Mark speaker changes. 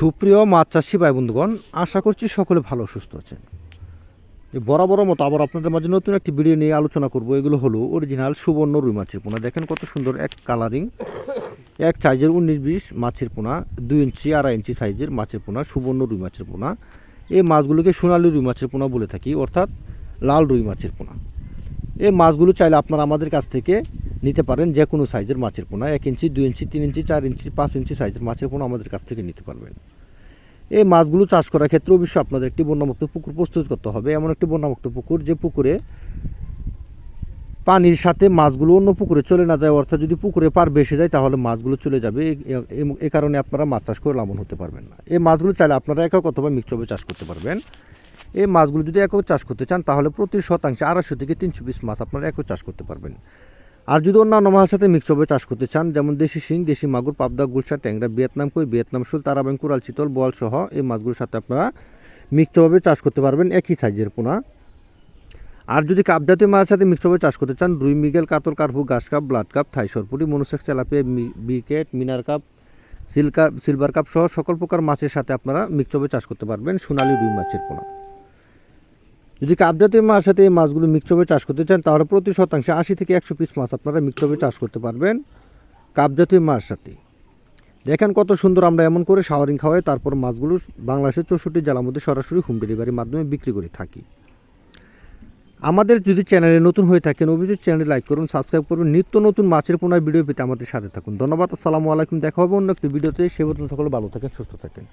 Speaker 1: সুপ্রিয় মাছ চাষি ভাই বন্ধুগণ, আশা করছি সকলে ভালো সুস্থ আছেন। বরাবর মতো আবার আপনাদের মাঝে নতুন একটি ভিডিও নিয়ে আলোচনা করব। এগুলো হলো অরিজিনাল সুবর্ণ রুই মাছের পোনা। দেখেন কত সুন্দর এক কালারিং এক সাইজের উনিশ বিশ মাছের পোনা, দুই ইঞ্চি, আড়াই ইঞ্চি সাইজের মাছের পোনা, সুবর্ণ রুই মাছের পোনা। এই মাছগুলোকে সোনালি রুই মাছের পোনা বলে থাকি, অর্থাৎ লাল রুই মাছের পোনা। এই মাছগুলো চাইলে আপনারা আমাদের কাছ থেকে নিতে পারেন যে কোনো সাইজের মাছের পোনা, এক ইঞ্চি, দুই ইঞ্চি, তিন ইঞ্চি, চার ইঞ্চি, পাঁচ ইঞ্চি সাইজের মাছের পোনা আমাদের কাছ থেকে নিতে পারবেন। এই মাছগুলো চাষ করার ক্ষেত্রে অবশ্যই আপনাদের একটি বন্যামুক্ত পুকুর প্রস্তুত করতে হবে। এমন একটি বন্যামুক্ত পুকুর যে পুকুরে পানির সাথে মাছগুলো অন্য পুকুরে চলে না যায়, অর্থাৎ যদি পুকুরে পার বেশি যায় তাহলে মাছগুলো চলে যাবে। এ- কারণে আপনারা মাছ চাষ করে লাভবান হতে পারবেন না। এই মাছগুলো চাইলে আপনারা একক অথবা মিক্সভাবে চাষ করতে পারবেন। এই মাছগুলো যদি একক চাষ করতে চান তাহলে প্রতি শতাংশে আড়াইশো থেকে তিনশো পিস মাছ আপনারা একক চাষ করতে পারবেন। আর যদি অন্যান্য মাছের সাথে মিক্সভাবে চাষ করতে চান, যেমন দেশি শিং, দেশি মাগুর, পাবদা, গুলশা, ট্যাংরা, ভিয়েতনাম কই, ভিয়েতনাম শুল তারাবাং কুরাল, চিতল বল সহ এই মাছগুলোর সাথে আপনারা মিক্সভাবে চাষ করতে পারবেন একই সাইজের পোনা। আর যদি কাপ জাতীয় মাছের সাথে মিক্সভাবে চাষ করতে চান, রুই মিগেল, কাতল কার্পু গাছ কাপ, ব্লাড কাপ, থাই সরপুরি মনুসেক্স, তেলাপিয়া বিকেট, মিনার কাপ সিলকা সিলভার কাপ সহ সকল প্রকার মাছের সাথে আপনারা মিক্সভাবে চাষ করতে পারবেন সোনালী রুই মাছের পোনা। যদি কাপ জাতীয় মাছের সাথে এই মাছগুলো মিক্সভাবে চাষ করতে চান, তাহলে প্রতি শতাংশে আশি থেকে একশো পিস মাছ আপনারা মিক্সভাবে চাষ করতে পারবেন কাপ জাতীয় মাছ সাথে। দেখেন কত সুন্দর আমরা এমন করে শাওয়ারিং খাওয়াই, তারপর মাছগুলো বাংলাদেশের চৌষট্টি জেলার মধ্যে সরাসরি হোম ডেলিভারির মাধ্যমে বিক্রি করে থাকি। আমাদের যদি চ্যানেলে নতুন হয়ে থাকেন অভিযোগ চ্যানেল লাইক করুন, সাবস্ক্রাইব করুন, নিত্য নতুন মাছের পুনরায় ভিডিও পেতে আমাদের সাথে থাকুন। ধন্যবাদ, আসসালামু আলাইকুম, দেখা হবে অন্য একটি ভিডিওতে। সে পর্যন্ত সকলে ভালো থাকেন, সুস্থ থাকেন।